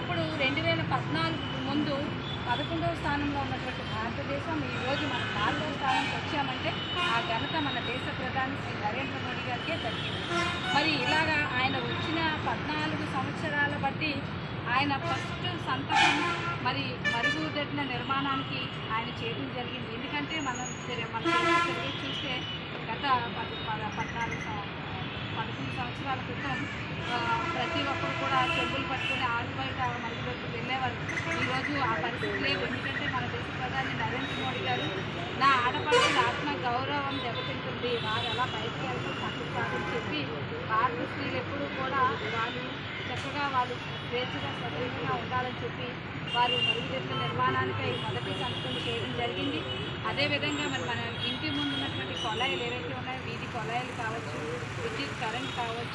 అప్పుడు రెండు వేల పద్నాలుగు ముందు పదకొండవ స్థానంలో ఉన్నటువంటి భారతదేశం ఈరోజు మనం నాలుగవ స్థానానికి వచ్చామంటే ఆ ఘనత మన దేశ ప్రధాని శ్రీ నరేంద్ర మోడీ గారికే దక్కింది. మరి ఇలాగా ఆయన వచ్చిన పద్నాలుగు సంవత్సరాల బట్టి ఆయన ఫస్ట్ సంతకం మరి మరుగుదొడ్ల నిర్మాణానికి ఆయన చేయడం జరిగింది. ఎందుకంటే మనం మన సంవత్సరాల క్రితం ప్రతి ఒక్కరు కూడా చెంబులు పట్టుకుని ఆరు బయట మరుగుదొడ్లకు వెళ్ళేవారు. ఈరోజు ఆ పరిస్థితి లేదు. ఎందుకంటే మన దేశ ప్రధాని నరేంద్ర మోడీ గారు నా ఆడపడుచుల ఆత్మ గౌరవం దెబ్బతింటుంది. వారు ఎలా బయటకు వెళ్తే తక్కువ కాదని చెప్పి భారత స్త్రీలు ఎప్పుడూ కూడా వాళ్ళు చక్కగా వాళ్ళు స్వేచ్ఛగా స్వతంత్రంగా ఉండాలని చెప్పి వారు మరుగుదొడ్ల నిర్మాణానికై మొదటి సంస్థలు చేయడం జరిగింది. అదేవిధంగా మరి మన కొలాయిలు ఏవైతే ఉన్నాయో? వీధి కొలాయిలు కావచ్చు విద్యుత్ కరెంట్ కావచ్చు.